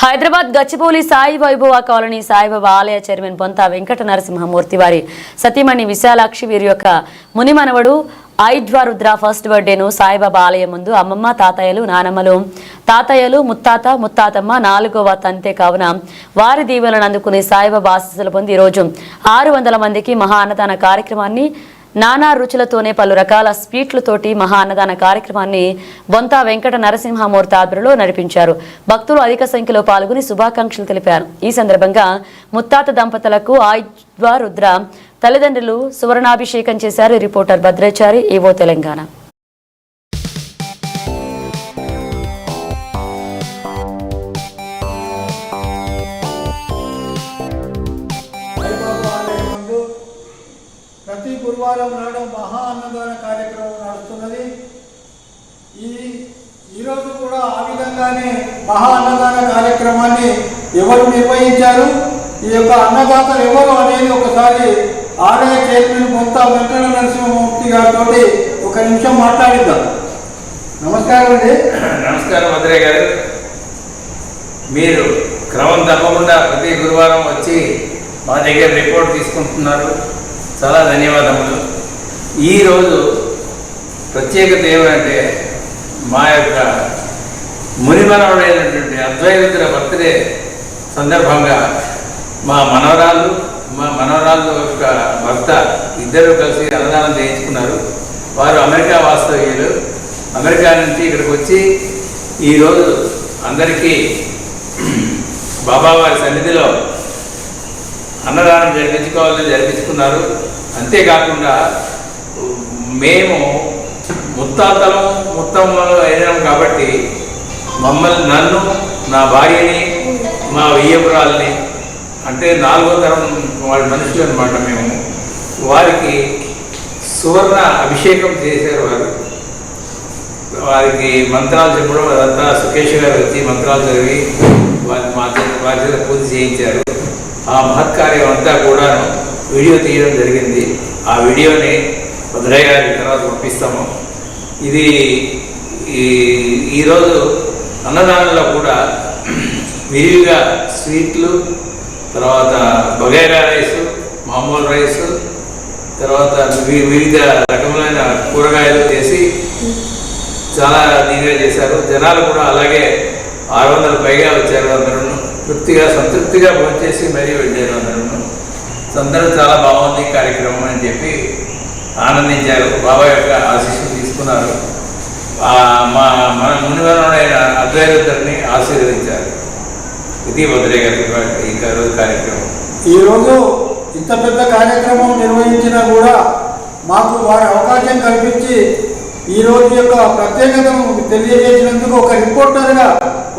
Hyderabad Gachibowli Sai Vaibhava colony Saibaba ఆలయ chairman బొంత వెంకట నరసింహమూర్తి వారి సతీమణి విశాలాక్షి వీరి యొక్క మునిమనవడు ఐద్వారుద్ర ఫస్ట్ బర్త్డేను సాయిబాబా ఆలయం ముందు అమ్మమ్మ తాతయ్యలు నానమ్మలు తాతయ్యలు ముత్తాత ముత్తాతమ్మ నాలుగవ తంతే కావున వారి దీవెలను అందుకుని సాయిబాబా ఆశీస్సులు పొంది ఈరోజు ఆరు వందల మందికి మహా అన్నదాన కార్యక్రమాన్ని నానా రుచులతోనే పలు రకాల స్వీట్లతోటి మహా అన్నదాన కార్యక్రమాన్ని బొంతా వెంకట నరసింహమూర్తి ఆధ్వర్యంలో నడిపించారు. భక్తులు అధిక సంఖ్యలో పాల్గొని శుభాకాంక్షలు తెలిపారు. ఈ సందర్భంగా ముత్తాత దంపతులకు ఆయుద్వారుద్ర తల్లిదండ్రులు సువర్ణాభిషేకం చేశారు. Reporter Bhadrachari EO Telangana. గురువారం నాడు మహా అన్నదాన కార్యక్రమం నడుస్తున్నది. ఈ ఈరోజు కూడా ఆ విధంగానే మహా అన్నదాన కార్యక్రమాన్ని ఎవరు నిర్వహించారు? ఈ యొక్క అన్నదాతలు ఎవరు అనేది ఒకసారి ఆలయ చైర్మన్ కొంత వెంకట నరసింహమూర్తి గారితో ఒక నిమిషం మాట్లాడిద్దాం. నమస్కారం అండి. నమస్కారం భద్రయ్య గారు. మీరు క్రమం తప్పకుండా ప్రతి గురువారం వచ్చి మా దగ్గర రిపోర్ట్ తీసుకుంటున్నారు. చాలా ధన్యవాదములు. ఈరోజు ప్రత్యేకత ఏమంటే మా యొక్క మునిమనవుడైనటువంటి అద్వైతుల బర్త్డే సందర్భంగా మా మనవరాలు మా మనవరాలు యొక్క భర్త ఇద్దరు కలిసి అన్నదానం చేయించుకున్నారు. వారు అమెరికా వాస్తవ్యులు. అమెరికా నుంచి ఇక్కడికి వచ్చి ఈరోజు అందరికీ బాబావారి సన్నిధిలో అన్నదానం జరిపించుకోవాలని జరిపించుకున్నారు. అంతేకాకుండా మేము ముత్తాతలం ముత్తమ్మలు అయినాం కాబట్టి మమ్మల్ని నన్ను నా భార్యని మా వెయ్యపురాల్ని అంటే నాలుగో తరం వాళ్ళ మనుషులు అనమాట మేము. వారికి సువర్ణ అభిషేకం చేశారు వారు. వారికి మంత్రాలు చెప్పడం అదంతా సుకేష్ గారు వచ్చి మంత్రాలు చదివి వారి మా వారి పూజ చేయించారు. ఆ మహత్కార్యం అంతా కూడా వీడియో తీయడం జరిగింది. ఆ వీడియోని భద్రయ్య గారి తర్వాత పంపిస్తాము. ఇది ఈ ఈరోజు అన్నదానంలో కూడా విరివిగా స్వీట్లు తర్వాత బగైరా రైస్ మామూలు రైస్ తర్వాత వివిధ రకములైన కూరగాయలు చేసి చాలా నీట్గా చేశారు. జనాలు కూడా అలాగే ఆరు వందల పైగా వచ్చారు అందరూ. తృప్తిగా సంతృప్తిగా భోంచేసి మరీ వెళ్ళారు అందరూ. అందరూ చాలా బాగుంది కార్యక్రమం అని చెప్పి ఆనందించారు. బాబా యొక్క ఆశీస్సులు తీసుకున్నారు. మా మన మునివరమైన అద్వైతుడిని ఆశీర్వదించారు. ఇది వదిలే ఈ రోజు కార్యక్రమం. ఈరోజు ఇంత పెద్ద కార్యక్రమం నిర్వహించినా కూడా మాకు వారి అవకాశం కల్పించి ఈ రోజు యొక్క ప్రత్యేకతను తెలియజేసినందుకు ఒక రిపోర్టర్గా